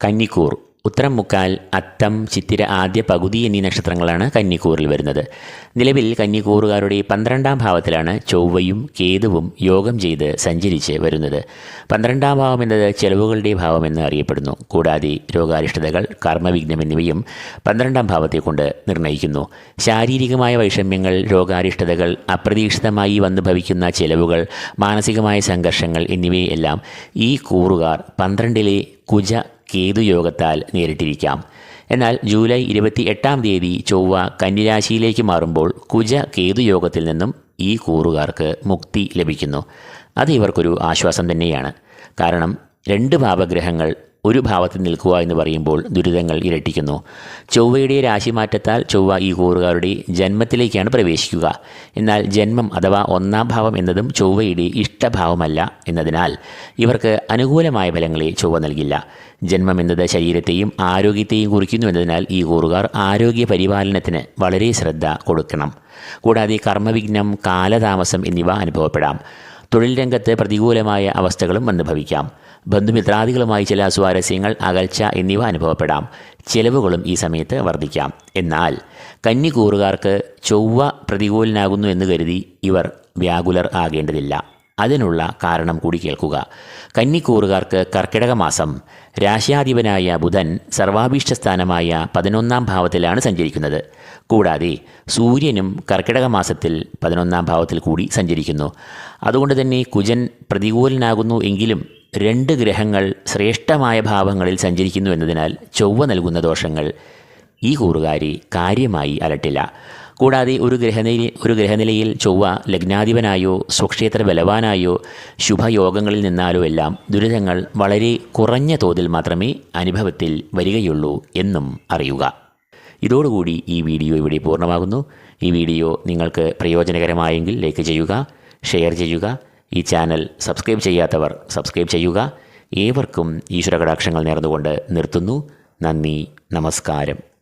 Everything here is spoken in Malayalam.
കന്നിക്കൂർ. ഉത്തരം മുക്കാൽ അത്തം ചിത്തിര ആദ്യ പകുതി എന്നീ നക്ഷത്രങ്ങളാണ് കന്നിക്കൂറിൽ വരുന്നത്. നിലവിൽ കന്നിക്കൂറുകാരുടെ പന്ത്രണ്ടാം ഭാവത്തിലാണ് ചൊവ്വയും കേതുവും യോഗം ചെയ്ത് സഞ്ചരിച്ച് വരുന്നത്. പന്ത്രണ്ടാം ഭാവം എന്നത് ചെലവുകളുടെ ഭാവം എന്ന് അറിയപ്പെടുന്നു. കൂടാതെ രോഗാരിഷ്ടതകൾ കർമ്മവിഘ്നം എന്നിവയും പന്ത്രണ്ടാം ഭാവത്തെ കൊണ്ട് നിർണയിക്കുന്നു ശാരീരികമായ വൈഷമ്യങ്ങൾ രോഗാരിഷ്ടതകൾ അപ്രതീക്ഷിതമായി വന്നു ഭവിക്കുന്ന ചെലവുകൾ മാനസികമായ സംഘർഷങ്ങൾ എന്നിവയെല്ലാം ഈ കൂറുകാർ പന്ത്രണ്ടിലെ കുജ കേതു യോഗത്താൽ നേരിട്ടിരിക്കാം. എന്നാൽ ജൂലൈ ഇരുപത്തി എട്ടാം തീയതി ചൊവ്വ കന്നിരാശിയിലേക്ക് മാറുമ്പോൾ കുജ കേതുയോഗത്തിൽ നിന്നും ഈ കൂറുകാർക്ക് മുക്തി ലഭിക്കുന്നു. അത് ഇവർക്കൊരു ആശ്വാസം തന്നെയാണ്. കാരണം രണ്ട് ഭാവഗ്രഹങ്ങൾ ഒരു ഭാവത്തിൽ നിൽക്കുക എന്ന് പറയുമ്പോൾ ദുരിതങ്ങൾ ഇരട്ടിക്കുന്നു. ചൊവ്വയുടെ രാശിമാറ്റത്താൽ ചൊവ്വ ഈ കൂറുകാരുടെ ജന്മത്തിലേക്കാണ് പ്രവേശിക്കുക. എന്നാൽ ജന്മം അഥവാ ഒന്നാം ഭാവം എന്നതും ചൊവ്വയുടെ ഇഷ്ടഭാവമല്ല എന്നതിനാൽ ഇവർക്ക് അനുകൂലമായ ഫലങ്ങളെ ചൊവ്വ നൽകില്ല. ജന്മം എന്നത് ശരീരത്തെയും ആരോഗ്യത്തെയും കുറിക്കുന്നു എന്നതിനാൽ ഈ കൂറുകാർ ആരോഗ്യ പരിപാലനത്തിന് വളരെ ശ്രദ്ധ കൊടുക്കണം. കൂടാതെ കർമ്മവിഘ്നം കാലതാമസം എന്നിവ അനുഭവപ്പെടാം. തൊഴിൽ രംഗത്ത് പ്രതികൂലമായ അവസ്ഥകളും അനുഭവിക്കാം ബന്ധുമിത്രാദികളുമായി ചില സ്വാരസ്യങ്ങൾ അകൽച്ച എന്നിവ അനുഭവപ്പെടാം. ചെലവുകളും ഈ സമയത്ത് വർദ്ധിക്കാം. എന്നാൽ കന്നിക്കൂറുകാർക്ക് ചൊവ്വ പ്രതികൂലനാകുന്നു എന്ന് കരുതി ഇവർ വ്യാകുലർ ആകേണ്ടതില്ല. അതിനുള്ള കാരണം കൂടി കേൾക്കുക. കന്നിക്കൂറുകാർക്ക് കർക്കിടക മാസം രാശ്യാധിപനായ ബുധൻ സർവാഭീഷ്ട സ്ഥാനമായ പതിനൊന്നാം ഭാവത്തിലാണ് സഞ്ചരിക്കുന്നത്. കൂടാതെ സൂര്യനും കർക്കിടക മാസത്തിൽ പതിനൊന്നാം ഭാവത്തിൽ കൂടി സഞ്ചരിക്കുന്നു. അതുകൊണ്ട് തന്നെ കുജൻ പ്രതികൂലനാകുന്നു എങ്കിലും രണ്ട് ഗ്രഹങ്ങൾ ശ്രേഷ്ഠമായ ഭാവങ്ങളിൽ സഞ്ചരിക്കുന്നു എന്നതിനാൽ ചൊവ്വ നൽകുന്ന ദോഷങ്ങൾ ഈ കൂറുകാരി കാര്യമായി അലട്ടില്ല. കൂടാതെ ഒരു ഗ്രഹനില ഒരു ഗ്രഹനിലയിൽ ചൊവ്വ ലഗ്നാധിപനായോ സ്വക്ഷേത്ര ബലവാനായോ ശുഭയോഗങ്ങളിൽ നിന്നാലോ എല്ലാം ദുരിതങ്ങൾ വളരെ കുറഞ്ഞ തോതിൽ മാത്രമേ അനുഭവത്തിൽ വരികയുള്ളൂ എന്നും അറിയുക. ഇതോടുകൂടി ഈ വീഡിയോ ഇവിടെ പൂർണമാകുന്നു. ഈ വീഡിയോ നിങ്ങൾക്ക് പ്രയോജനകരമായെങ്കിൽ ലൈക്ക് ചെയ്യുക ഷെയർ ചെയ്യുക ഈ ചാനൽ സബ്സ്ക്രൈബ് ചെയ്യാത്തവർ സബ്സ്ക്രൈബ് ചെയ്യുക. ഏവർക്കും ഈശ്വരകടാക്ഷങ്ങൾ നേർന്നുകൊണ്ട് നിർത്തുന്നു. നന്ദി നമസ്കാരം.